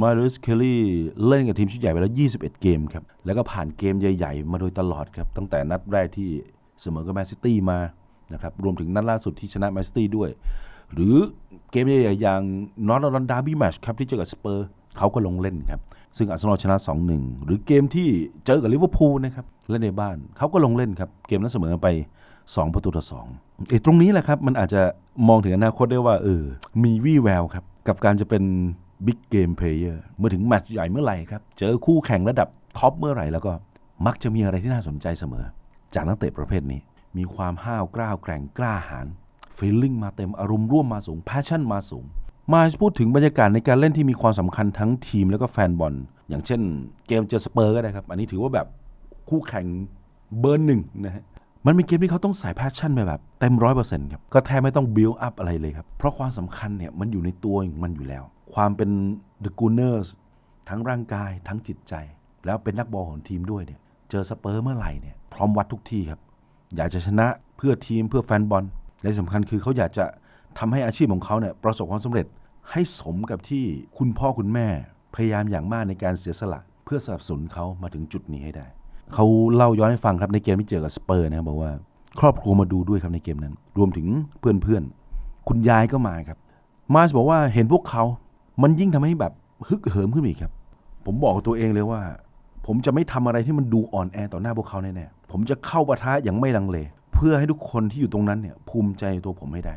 มาริสเคลลี่เล่นกับทีมชุดใหญ่ไปแล้ว 21 เกมครับ แล้วก็ผ่านเกมใหญ่ ๆ มาโดยตลอดครับ ตั้งแต่นัดแรกที่เสมอกับแมนซิตี้มานะครับ รวมถึงนัดล่าสุดที่ชนะแมนซิตี้ด้วย หรือเกมใหญ่ๆอย่างนอตลอนดาบี้แมชครับที่เจอกับสเปอร์เขาก็ลงเล่นครับ ซึ่งอาร์เซนอลชนะ 2-1 หรือเกมที่เจอกับลิเวอร์พูลนะครับเล่นในบ้านเขาก็ลงเล่นครับ เกมนั้นเสมอไป 2 ประตูต่อ2เอ้ตรงนี้แหละครับมันอาจจะมองถึงอนาคตได้ว่าเออมีวี่แววครับกับการจะเป็น บิ๊กเกมเพลเยอร์เมื่อถึงแมตช์ใหญ่เมื่อไหร่ครับ เจอคู่แข่งระดับท็อปเมื่อไหร่แล้วก็มักจะมีอะไรที่น่าสนใจเสมอ จากนักเตะประเภทนี้ มีความห้าวกล้าวแกร่งกล้าหาญฟีลลิ่งมาเต็มอารมณ์ร่วมมาสูงแพชชั่นมาสูง มาพูดถึงบรรยากาศในการเล่นที่มีความสำคัญทั้งทีมแล้วก็แฟนบอล อย่างเช่นเกมเจอสเปอร์ก็ได้ครับ อันนี้ถือว่าแบบคู่แข่งเบอร์หนึ่งนะฮะมันเป็นเกมที่เขาต้องใส่แพชชั่นไปแบบเต็มร้อยเปอร์เซ็นต์ครับก็แทบไม่ต้องบิ i อัพอะไรเลยครับเพราะความสำคัญเนี่ยมันอยู่ในตัวของมันอยู่แล้ว ความเป็น The Gunners ทั้งร่างกายทั้งจิตใจ แล้วเป็นนักบอลของทีมด้วยเนี่ยเจอสเปอร์เมื่อไหร่เนี่ยพร้อมวัดทุกที่ครับ อยากจะชนะเพื่อทีมเพื่อแฟนบอลและที่สำคัญคือเขาอยากจะทำให้อาชีพของเขาเนี่ยประสบความสำเร็จให้สมกับที่คุณพ่อคุณแม่ พยายามอย่างมากในการเสียสละเพื่อสนับสนุนเขามาถึงจุดนี้ให้ได้ เขาเล่าย้อนให้ฟังครับในเกมที่เจอกับสเปอร์นะครับบอกว่า ครอบครัวมาดูด้วยครับในเกมนั้น รวมถึงเพื่อนๆ คุณยายก็มาครับ มาสบอกว่าเห็นพวกเขา มันยิ่งทำให้แบบฮึกเหิมขึ้นอีกครับ ผมบอกกับตัวเองเลยว่า ผมจะไม่ทำอะไรที่มันดูอ่อนแอต่อหน้าพวกเขาแน่ๆผมจะเข้าปะทะอย่างไม่ลังเล เพื่อให้ทุกคนที่อยู่ตรงนั้นเนี่ย ภูมิใจในตัวผมให้ได้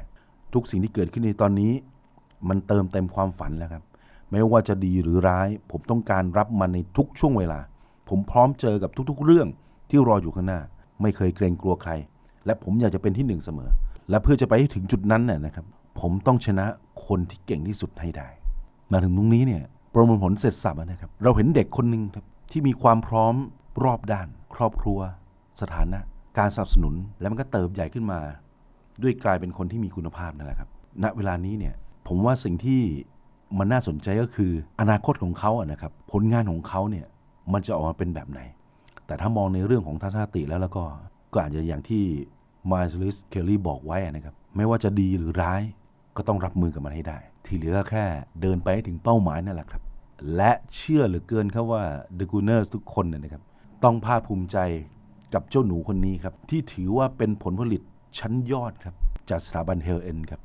ทุกสิ่งที่เกิดขึ้นในตอนนี้ มันเติมเต็มความฝันแล้วครับ ไม่ว่าจะดีหรือร้าย ผมต้องการรับมันในทุกช่วงเวลา ผมพร้อมเจอกับทุก ๆ เรื่องที่รออยู่ข้างหน้า ไม่เคยเกรงกลัวใคร และผมอยากจะเป็นที่หนึ่งเสมอ และเพื่อจะไปถึงจุดนั้นน่ะนะครับ ผมต้องชนะคนที่เก่งที่สุดให้ได้ มาถึงตรงนี้เนี่ยประมวลผลเสร็จสับนะครับ เราเห็นเด็กคนหนึ่งครับที่มีความพร้อมรอบด้าน ครอบครัว สถานะ การสนับสนุนและมันก็เติบใหญ่ขึ้นมา ด้วยกลายเป็นคนที่มีคุณภาพนั่นแหละครับ ณเวลานี้เนี่ยผมว่าสิ่งที่มันน่าสนใจก็คืออนาคตของเขาอะนะครับ ผลงานของเขาเนี่ยมันจะออกมาเป็นแบบไหน แต่ถ้ามองในเรื่องของทัศนคติแล้วแล้วก็ก็อาจจะอย่างที่มาร์ลิสเคลลี่บอกไว้นะครับ ไม่ว่าจะดีหรือร้าย ก็ต้องรับมือกับมันให้ได้ ที่เหลือแค่เดินไปให้ถึงเป้าหมายนั่นแหละครับ และเชื่อเหลือเกินครับว่าเดอะกูเนอร์สทุกคนเนี่ยนะครับ ต้องภาคภูมิใจกับเจ้าหนูคนนี้ครับ ที่ถือว่าเป็นผลผลิตชั้นยอดครับ จากสถาบันเฮลเอ็นครับ